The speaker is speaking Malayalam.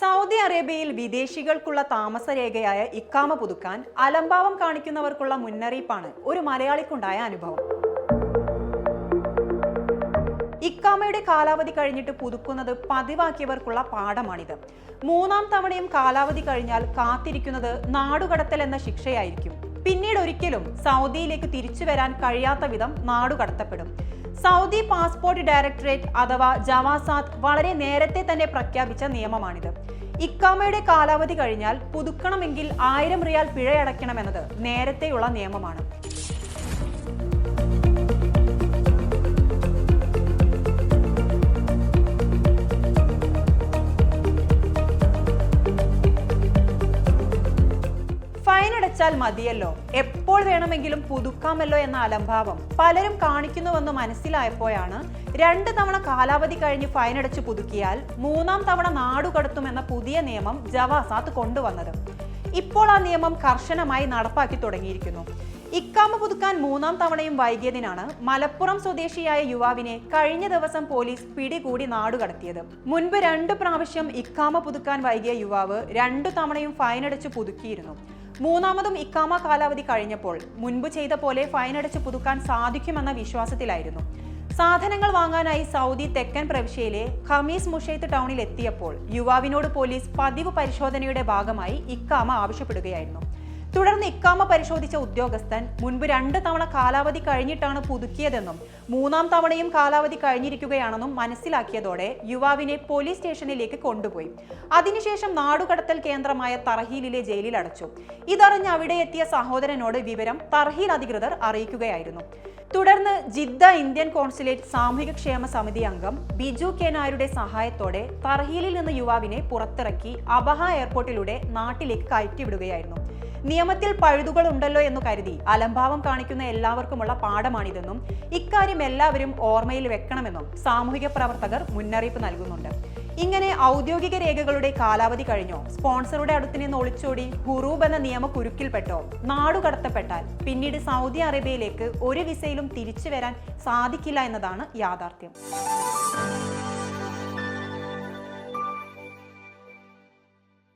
സൗദി അറേബ്യയിൽ വിദേശികൾക്കുള്ള താമസരേഖയായ ഇക്കാമ പുതുക്കാൻ അലംഭാവം കാണിക്കുന്നവർക്കുള്ള മുന്നറിയിപ്പാണ് ഒരു മലയാളിക്കുണ്ടായ അനുഭവം. ഇക്കാമയുടെ കാലാവധി കഴിഞ്ഞിട്ട് പുതുക്കുന്നത് പതിവാക്കിയവർക്കുള്ള പാഠമാണിത്. മൂന്നാം തവണയും കാലാവധി കഴിഞ്ഞാൽ കാത്തിരിക്കുന്നത് നാടുകടത്തൽ എന്ന ശിക്ഷയായിരിക്കും. പിന്നീട് ഒരിക്കലും സൗദിയിലേക്ക് തിരിച്ചു വരാൻ കഴിയാത്ത വിധം നാടുകടത്തപ്പെടും. സൗദി പാസ്പോർട്ട് ഡയറക്ടറേറ്റ് അഥവാ ജവാസാത്ത് വളരെ നേരത്തെ തന്നെ പ്രഖ്യാപിച്ച നിയമമാണിത്. ഇക്കാമയുടെ കാലാവധി കഴിഞ്ഞാൽ പുതുക്കണമെങ്കിൽ ആയിരം റിയാൽ പിഴയടയ്ക്കണമെന്നത് നേരത്തെയുള്ള നിയമമാണ്. അടച്ചാൽ മതിയല്ലോ. എപ്പോൾ വേണമെങ്കിലും പുതുക്കാമല്ലോ എന്ന അലംഭാവം പലരും കാണിക്കുന്നുവെന്ന് മനസ്സിലായപ്പോഴാണ് രണ്ട് തവണ കാലാവധി കഴിഞ്ഞ് ഫൈനടച്ച് പുതുക്കിയാൽ മൂന്നാം തവണ നാടുകടത്തുമെന്ന പുതിയ നിയമം ജവാസാത്ത് കൊണ്ടുവന്നത്. ഇപ്പോൾ ആ നിയമം കർശനമായി നടപ്പാക്കി തുടങ്ങിയിരിക്കുന്നു. ഇക്കാമ പുതുക്കാൻ മൂന്നാം തവണയും വൈകിയതിനാണ് മലപ്പുറം സ്വദേശിയായ യുവാവിനെ കഴിഞ്ഞ ദിവസം പോലീസ് പിടികൂടി നാടുകടത്തിയത് മുൻപ് രണ്ട് പ്രാവശ്യം ഇക്കാമ പുതുക്കാൻ വൈകിയ യുവാവ് രണ്ടു തവണയും ഫൈനടച്ച് പുതുക്കിയിരുന്നു. മൂന്നാമതും ഇക്കാമ കാലാവധി കഴിഞ്ഞപ്പോൾ മുൻപ് ചെയ്ത പോലെ ഫൈനടച്ച് പുതുക്കാൻ സാധിക്കുമെന്ന വിശ്വാസത്തിലായിരുന്നു. സാധനങ്ങൾ വാങ്ങാനായി സൗദി തെക്കൻ പ്രവിശ്യയിലെ ഖമീസ് മുഷൈത്ത് ടൗണിൽ എത്തിയപ്പോൾ യുവാവിനോട് പോലീസ് പതിവ് പരിശോധനയുടെ ഭാഗമായി ഇക്കാമ ആവശ്യപ്പെടുകയായിരുന്നു. തുടർന്ന് ഇക്കാമ പരിശോധിച്ച ഉദ്യോഗസ്ഥൻ മുൻപ് രണ്ട് തവണ കാലാവധി കഴിഞ്ഞിട്ടാണ് പുതുക്കിയതെന്നും മൂന്നാം തവണയും കാലാവധി കഴിഞ്ഞിരിക്കുകയാണെന്നും മനസ്സിലാക്കിയതോടെ യുവാവിനെ പോലീസ് സ്റ്റേഷനിലേക്ക് കൊണ്ടുപോയി. അതിനുശേഷം നാടുകടത്തൽ കേന്ദ്രമായ തർഹീലിലെ ജയിലിൽ അടച്ചു ഇതറിഞ്ഞ് അവിടെ എത്തിയ സഹോദരനോട് വിവരം തർഹീൽ അധികൃതർ അറിയിക്കുകയായിരുന്നു. തുടർന്ന് ജിദ്ദ ഇന്ത്യൻ കോൺസുലേറ്റ് സാമൂഹിക ക്ഷേമ സമിതി അംഗം ബിജു കെ നായരുടെ സഹായത്തോടെ തർഹീലിൽ നിന്ന് യുവാവിനെ പുറത്തിറക്കി അബഹ എയർപോർട്ടിലൂടെ നാട്ടിലേക്ക് കയറ്റിവിടുകയായിരുന്നു. നിയമത്തിൽ പഴുതുകൾ ഉണ്ടല്ലോ എന്ന് കരുതി അലംഭാവം കാണിക്കുന്ന എല്ലാവർക്കുമുള്ള പാഠമാണിതെന്നും ഇക്കാര്യം എല്ലാവരും ഓർമ്മയിൽ വെക്കണമെന്നും സാമൂഹിക പ്രവർത്തകർ മുന്നറിയിപ്പ് നൽകുന്നുണ്ട്. ഇങ്ങനെ ഔദ്യോഗിക രേഖകളുടെ കാലാവധി കഴിഞ്ഞോ? സ്പോൺസറുടെ അടുത്ത് നിന്ന് ഒളിച്ചോടി ഹുറൂബ് എന്ന നിയമ കുരുക്കിൽപ്പെട്ടോ നാടുകടത്തപ്പെട്ടാൽ പിന്നീട് സൗദി അറേബ്യയിലേക്ക് ഒരു വിസയിലും തിരിച്ചു വരാൻ സാധിക്കില്ല എന്നതാണ് യാഥാർത്ഥ്യം.